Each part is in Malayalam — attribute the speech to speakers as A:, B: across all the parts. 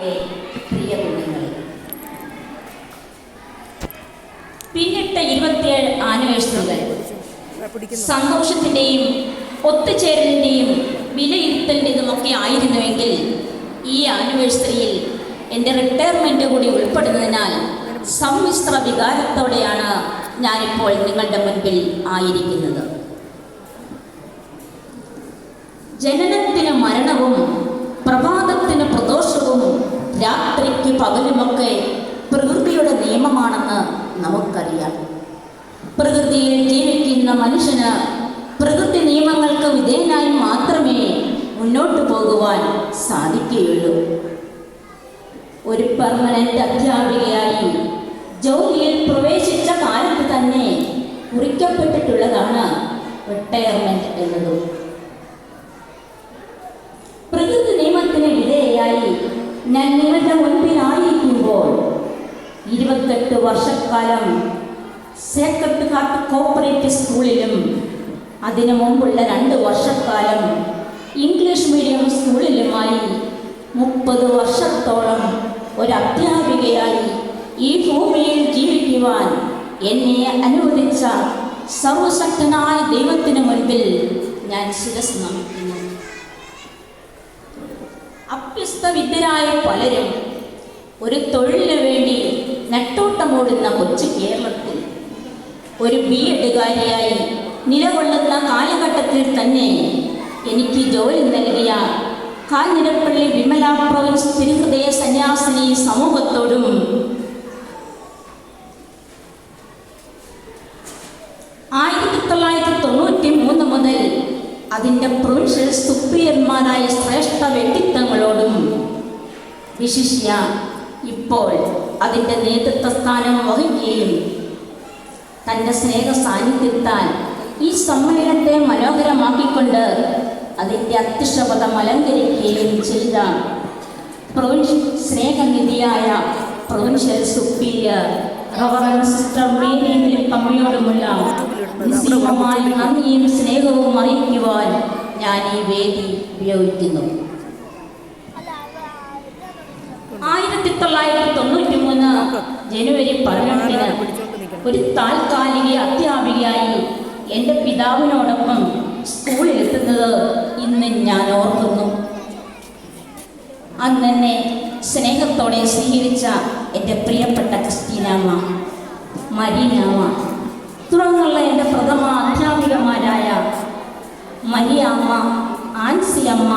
A: പ്രിയ പിന്നിട്ട ഇരുപത്തിയേഴ് ആനിവേഴ്സറികൾ. സന്തോഷത്തിന്റെയും ഒത്തുചേരലിന്റെയും വിലയിരുത്തലിന്റെതുമൊക്കെ ആയിരുന്നുവെങ്കിൽ ഈ ആനിവേഴ്സറിയിൽ എന്റെ റിട്ടയർമെന്റ് കൂടി ഉൾപ്പെടുന്നതിനാൽ സമ്മിശ്ര വികാരത്തോടെയാണ് ഞാനിപ്പോൾ നിങ്ങളുടെ മുൻപിൽ ആയിരിക്കുന്നത്. ജനനത്തിന് മരണവും പകലുമൊക്കെ പ്രകൃതിയുടെ നിയമമാണെന്ന് നമുക്കറിയാം. പ്രകൃതിയിൽ ജീവിക്കുന്ന മനുഷ്യന് പ്രകൃതി നിയമങ്ങൾക്ക് വിധേയനായി മാത്രമേ മുന്നോട്ട് പോകുവാൻ സാധിക്കുകയുള്ളൂ. ഒരു പെർമനന്റ് അധ്യാപികയായി ജോലിയിൽ പ്രവേശിച്ച കാലത്ത് തന്നെ കുറിക്കപ്പെട്ടിട്ടുള്ളതാണ് റിട്ടയർമെന്റ് എന്നതും. ഞാൻ നിങ്ങളുടെ മുൻപിലായിരിക്കുമ്പോൾ ഇരുപത്തെട്ട് വർഷക്കാലം സേക്രട്ട് ഹാർട്ട് കോപ്പറേറ്റീവ് സ്കൂളിലും അതിനു മുമ്പുള്ള രണ്ട് വർഷക്കാലം ഇംഗ്ലീഷ് മീഡിയം സ്കൂളിലുമായി മുപ്പത് വർഷത്തോളം ഒരു അധ്യാപികയായി ഈ ഭൂമിയിൽ ജീവിക്കുവാൻ എന്നെ അനുവദിച്ച സർവശക്തനായ ദൈവത്തിന് മുൻപിൽ ഞാൻ ശിരസ് നമിക്കുന്നു അഭ്യസ്ത വിദ്യരായ പലരും ഒരു തൊഴിലിനു വേണ്ടി നെട്ടോട്ടമോടുന്ന കൊച്ചു കേരളത്തിൽ ഒരു ബി എഡുകാരിയായി നിലകൊള്ളുന്ന കാലഘട്ടത്തിൽ തന്നെ എനിക്ക് ജോലി നൽകിയ കാഞ്ഞിരപ്പള്ളി വിമല പ്രൊവിൻസ് തിരുഹൃദയ സന്യാസിനി സമൂഹത്തോടും ആയിരത്തി തൊള്ളായിരത്തി അതിന്റെ പ്രൊവിൻഷ്യൽ സുപ്രിയന്മാരായ ശ്രേഷ്ഠ വ്യക്തിത്വങ്ങളോടും വിശിഷ്യ ഇപ്പോൾ അതിന്റെ നേതൃത്വ സ്ഥാനം വഹിക്കുകയും തന്റെ സ്നേഹ സാന്നിധ്യത്താൽ ഈ സമ്മേളനത്തെ മനോഹരമാക്കിക്കൊണ്ട് അതിന്റെ അത്യക്ഷപഥം അലങ്കരിക്കുകയും ചെയ്ത പ്രൊവിൻഷ്യൽ സ്നേഹനിധിയായ പ്രൊവിൻഷ്യൽ സുപ്പീരിയർ സിസ്റ്റർ മേരി ഫിലിപ്പമ്മയോടുമുള്ള നിസ്സീമമായ നന്ദിയും സ്നേഹവും അറിയിക്കുവാൻ ഞാൻ ഈ വേദി ഉപയോഗിക്കുന്നു. ആയിരത്തി തൊള്ളായിരത്തി തൊണ്ണൂറ്റി മൂന്ന് ജനുവരി പതിനെട്ടിന് ഒരു താൽക്കാലിക അധ്യാപികയായി എന്റെ പിതാവിനോടൊപ്പം സ്കൂളിൽ എത്തുന്നത് ഇന്ന് ഞാൻ ഓർക്കുന്നു. അന്ന് എന്നെ സ്നേഹത്തോടെ സ്വീകരിച്ച എന്റെ പ്രിയപ്പെട്ട തുടർന്നുള്ള എന്റെ പ്രഥമ അധ്യാപികമാരായ മരിയാമ്മ ആൻസി അമ്മ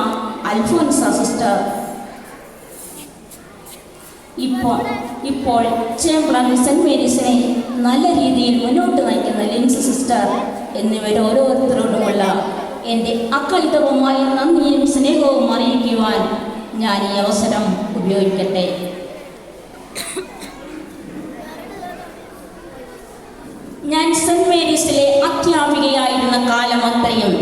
A: അൽഫോൻസ സിസ്റ്റർ. ഇപ്പോൾ ഇപ്പോൾ ചേംബ്രാൻ സെന്റ് മേരീസിനെ നല്ല രീതിയിൽ മുന്നോട്ട് നയിക്കുന്ന ലിൻസ് സിസ്റ്റർ എന്നിവർ ഓരോരുത്തരോടുമുള്ള എന്റെ അക്കളിതവുമായ നന്ദിയും സ്നേഹവും അറിയിക്കുവാൻ ഞാൻ ഈ അവസരം ഉപയോഗിക്കട്ടെ. ഞാൻ സെന്റ് മേരീസിലെ അധ്യാപികയായിരുന്ന കാലമത്രയും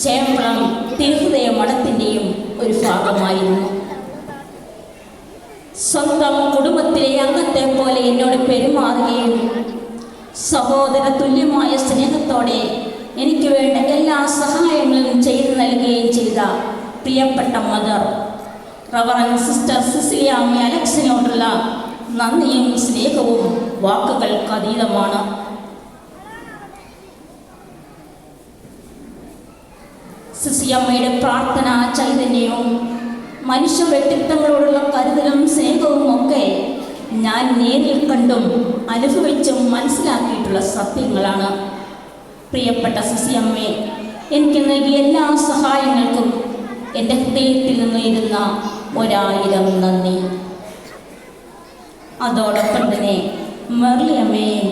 A: ചേമ്പളം തിരുഹൃദയ മഠത്തിന്റെയും ഒരു ഭാഗമായിരുന്നു. സ്വന്തം കുടുംബത്തിലെ അംഗത്തെ പോലെ എന്നോട് പെരുമാറുകയും സഹോദര തുല്യമായ സ്നേഹത്തോടെ എനിക്ക് വേണ്ട എല്ലാ സഹായങ്ങളും ചെയ്തു നൽകുകയും ചെയ്ത പ്രിയപ്പെട്ട മദർ റവറൻ സിസ്റ്റർ സിസിലിയാമ്മ അലക്സിനോടുള്ള നന്ദിയും സ്നേഹവും വാക്കുകൾക്ക് അതീതമാണ്. സിസിയമ്മയുടെ പ്രാർത്ഥന ചൈതന്യവും മനുഷ്യ വ്യക്തിത്വങ്ങളോടുള്ള കരുതലും സ്നേഹവും ഒക്കെ ഞാൻ നേരിൽ കണ്ടും അനുഭവിച്ചും മനസ്സിലാക്കിയിട്ടുള്ള സത്യങ്ങളാണ്. പ്രിയപ്പെട്ട സിസിയമ്മയെ എനിക്ക് നൽകിയ എല്ലാ സഹായങ്ങൾക്കും എന്റെ ഹൃദയത്തിൽ നിന്നിരുന്ന ഒരായിരം നന്ദി. അതോടൊപ്പം തന്നെ മെർലിയമ്മയെയും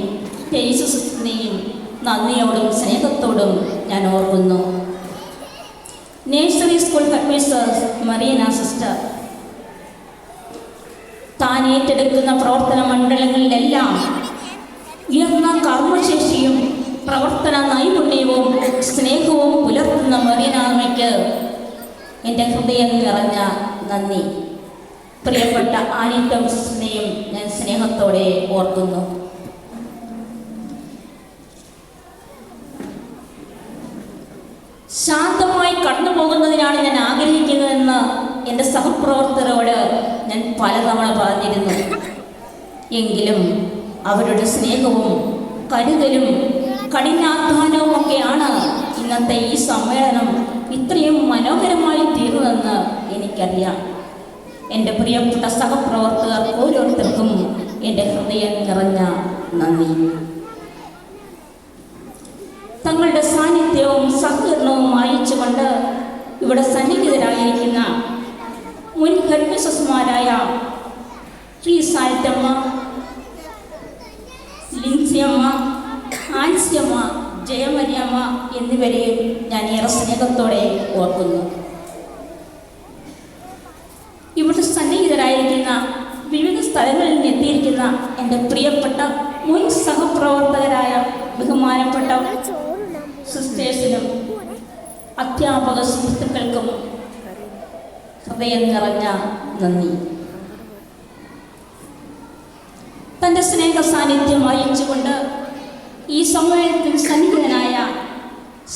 A: തേജസ്സിനെയും നന്ദിയോടും സ്നേഹത്തോടും ഞാൻ ഓർക്കുന്നു. നേഴ്സറി സ്കൂൾ ഹെഡ്മിസ്റ്റർ മറിയന സിസ്റ്റർ താൻ ഏറ്റെടുക്കുന്ന പ്രവർത്തന മണ്ഡലങ്ങളിലെല്ലാം ഉയർന്ന കർമ്മശേഷിയും പ്രവർത്തന നൈപുണ്യവും സ്നേഹവും പുലർത്തുന്ന മറിയനാമയ്ക്ക് എന്റെ ഹൃദയം നിറഞ്ഞ നന്ദി. പ്രിയപ്പെട്ട ആനിറ്റ തോമസിനെയും ഞാൻ സ്നേഹത്തോടെ ഓർക്കുന്നു. ശാന്തമായി കടന്നു പോകുന്നതിനാണ് ഞാൻ ആഗ്രഹിക്കുന്നതെന്ന് എന്റെ സഹപ്രവർത്തകരോട് ഞാൻ പലതവണ പറഞ്ഞിരുന്നു. എങ്കിലും അവരുടെ സ്നേഹവും കരുതലും കഠിനാധ്വാനവും ഒക്കെയാണ് ഇന്നത്തെ ഈ സമ്മേളനം ഇത്രയും മനോഹരമായി തീർന്നതെന്ന് എനിക്കറിയാം. എന്റെ പ്രിയപ്പെട്ട സഹപ്രവർത്തകർ ഓരോരുത്തർക്കും എന്റെ ഹൃദയം നിറഞ്ഞ നന്ദി. തങ്ങളുടെ സാന്നിധ്യവും സഹകരണവും വായിച്ചുകൊണ്ട് ഇവിടെ സന്നിഹിതരായിരിക്കുന്ന മുൻ ഹെഡ്മിസസ്മാരായ ശ്രീ സാരിറ്റമ്മ ലിൻസിയമ്മ ആൻസിയമ്മ ജയമരിയമ്മ എന്നിവരെയും ഞാൻ ഏറെ സ്നേഹത്തോടെ ഓർക്കുന്നു ഇവിടെ സന്നിഹിതരായിരിക്കുന്ന വിവിധ സ്ഥലങ്ങളിൽ നിന്ന് എത്തിയിരിക്കുന്ന എന്റെ പ്രിയപ്പെട്ട മുൻ സഹപ്രവർത്തകരായ ബഹുമാനപ്പെട്ട സിസ്റ്റേഴ്സിനും അധ്യാപക സുഹൃത്തുക്കൾക്കും ഹൃദയം നിറഞ്ഞ നന്ദി. തന്റെ സ്നേഹ സാന്നിധ്യം അയച്ചുകൊണ്ട് ഈ സമ്മേളനത്തിൽ സന്നിഹിതനായ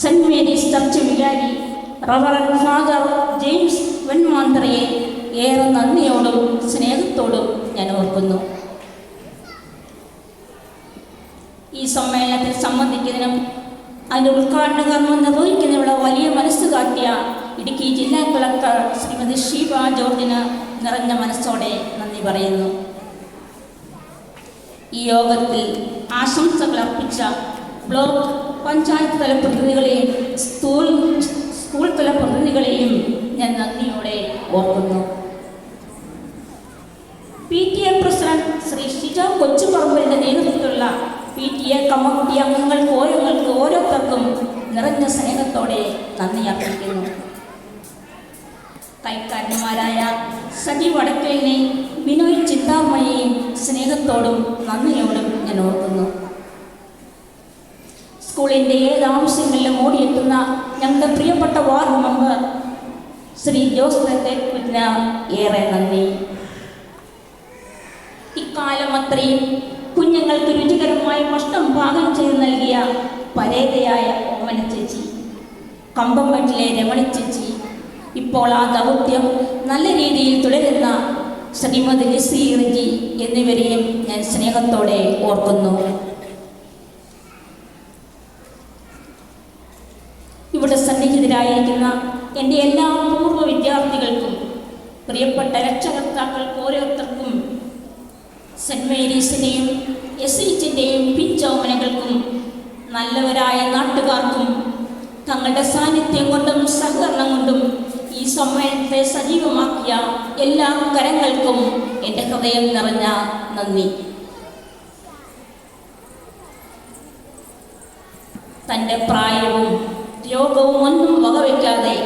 A: സെന്റ് മേരീസ് ചർച്ച് വികാരി റവറൻ ഫാദർ ജെയിംസ് വെൺമാന്ത്രയെ ഏറെ നന്ദിയോടും സ്നേഹത്തോടും ഞാൻ ഓർക്കുന്നു ഈ സമ്മേളനത്തിൽ സംബന്ധിക്കുന്നതിനും അതിന്റെ ഉദ്ഘാടന കർമ്മം നിർവഹിക്കുന്നതിനുള്ള വലിയ മനസ്സ് കാട്ടിയ ഇടുക്കി ജില്ലാ കളക്ടർ ശ്രീമതി ഷീബ ജോർജിന് നിറഞ്ഞ മനസ്സോടെ നന്ദി പറയുന്നു. ഈ യോഗത്തിൽ ആശംസകൾ അർപ്പിച്ച ബ്ലോക്ക് പഞ്ചായത്ത് തല പ്രതിനിധികളെയും സ്കൂൾ സ്കൂൾ തല പ്രതിനിധികളെയും ഞാൻ നന്ദിയോടെ ഓർക്കുന്നു. P T A president Shri Shija കൊച്ചുപറമ്പലിന്റെ നേതൃത്വത്തിലുള്ള പി ടി എ അംഗങ്ങൾക്ക് ഓരോങ്ങൾക്ക് ഓരോരുത്തർക്കും നിറഞ്ഞ സ്നേഹത്തോടെ നന്ദി അർപ്പിക്കുന്നു. കൈക്കാരന്മാരായ സജി വടക്കലിനെയും ബിനോയ് ചിന്താമയെയും സ്നേഹത്തോടും നന്ദിയോടും ഞാൻ ഓർക്കുന്നു. സ്കൂളിന്റെ ഏത് ആവശ്യങ്ങളിലും ഓടിയെത്തുന്ന ഞങ്ങളുടെ പ്രിയപ്പെട്ട വാർഡ് മെമ്പർ ശ്രീ ജോസ് ഏറെ നന്ദി. ഇക്കാലം അത്രയും കുഞ്ഞുങ്ങൾക്ക് രുചികരമായ ഭക്ഷണം പാകം ചെയ്ത് നൽകിയ പരേതയായ ഓമന ചേച്ചി. കമ്പം വീട്ടിലെ രമണി ചേച്ചി. ഇപ്പോൾ ആ ദൗത്യം നല്ല രീതിയിൽ തുടരുന്ന ശ്രീമതി ലിസി റിജി എന്നിവരെയും ഞാൻ സ്നേഹത്തോടെ ഓർക്കുന്നു. ഇവിടെ സന്നിഹിതരായിരിക്കുന്ന എന്റെ എല്ലാ പൂർവ വിദ്യാർത്ഥികൾക്കും പ്രിയപ്പെട്ട രക്ഷകർത്താക്കൾക്ക് സെന്റ് മേരീസിന്റെയും എസ് എച്ചിന്റെയും പിഞ്ചോമനകൾക്കും നല്ലവരായ നാട്ടുകാർക്കും തങ്ങളുടെ സാന്നിധ്യം കൊണ്ടും സഹകരണം കൊണ്ടും ഈ സമ്മേളനത്തെ സജീവമാക്കിയ എല്ലാ കരങ്ങൾക്കും എന്റെ ഹൃദയം നിറഞ്ഞ നന്ദി. തന്റെ പ്രായവും രോഗവും ഒന്നും വകവയ്ക്കാതെ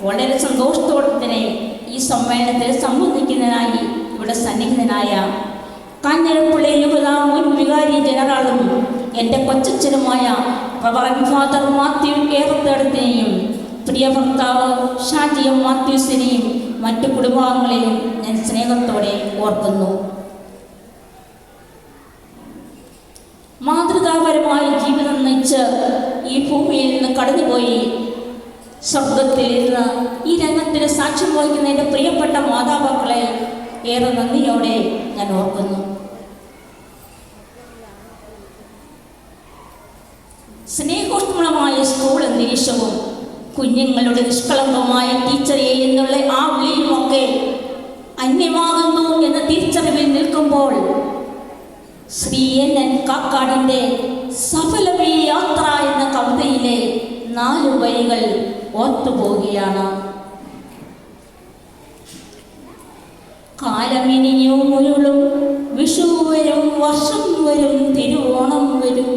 A: വളരെ സന്തോഷത്തോടെ തന്നെ ഈ സമ്മേളനത്തിൽ സംബന്ധിക്കുന്നതിനായി ഇവിടെ സന്നിഹിതനായ കാഞ്ഞിരപ്പള്ളി യുവത മുൻ വികാരി ജനറാളും എന്റെ കൊച്ചച്ഛനുമായ റവറൻ ഫാദർ മാത്യു ഏറത്തേടത്തിനെയും പ്രിയ ഭർത്താവ് ഷാജിയം മാത്യൂസിനെയും മറ്റു കുടുംബാംഗങ്ങളെയും ഞാൻ സ്നേഹത്തോടെ ഓർക്കുന്നു. മാതൃകാപരമായ ജീവിതം നയിച്ച് ഈ ഭൂമിയിൽ നിന്ന് കടന്നുപോയി. സ്വർഗത്തിൽ ഇരുന്ന് ഈ രംഗത്തിന് സാക്ഷ്യം വഹിക്കുന്ന എന്റെ പ്രിയപ്പെട്ട മാതാപിതാക്കളെ ഏറെ നന്ദിയോടെ ഞാൻ ഓർക്കുന്നു. സ്നേഹോഷ്മളമായ സ്കൂൾ അന്തരീക്ഷവും കുഞ്ഞുങ്ങളുടെ നിഷ്കളങ്കമായ ടീച്ചറെ എന്നുള്ള ആ വിളിയുമൊക്കെ അന്യമാകുന്നു എന്ന തിരിച്ചറിവിൽ നിൽക്കുമ്പോൾ ശ്രീ എൻ എൻ കാക്കാടിന്റെ സഫലമേ യാത്ര എന്ന കവിതയിലെ നാല് വരികൾ ഓർത്തുപോവുകയാണ്. കാലമിനിയും ഞൂമുരുളും വിഷു വരും വർഷം വരും തിരുവോണം വരും.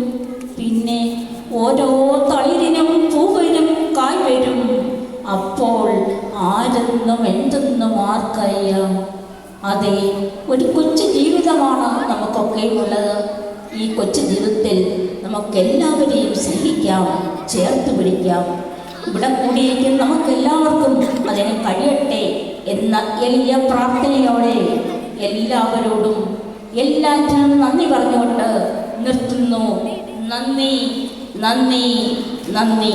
A: പിന്നെ ഓരോ തളിരിനും പൂവരും കായ് വരും. അപ്പോൾ ആരെന്നും എന്തെന്നും ആർക്കറിയാം. അതെ ഒരു കൊച്ചു ജീവിതമാണ് നമുക്കൊക്കെ ഉള്ളത്. ഈ കൊച്ചു ജീവിതത്തിൽ നമുക്കെല്ലാവരെയും സഹിക്കാം ചേർത്ത് പിടിക്കാം. ഇവിടെ കൂടിയിരിക്കുന്ന നമുക്കെല്ലാവർക്കും അതിന് കഴിയട്ടെ. എന്ന എളിയ പ്രാർത്ഥനയോടെ എല്ലാവരോടും എല്ലാറ്റിനും നന്ദി പറഞ്ഞുകൊണ്ട് നിർത്തുന്നു. നന്ദി നന്ദി നന്ദി.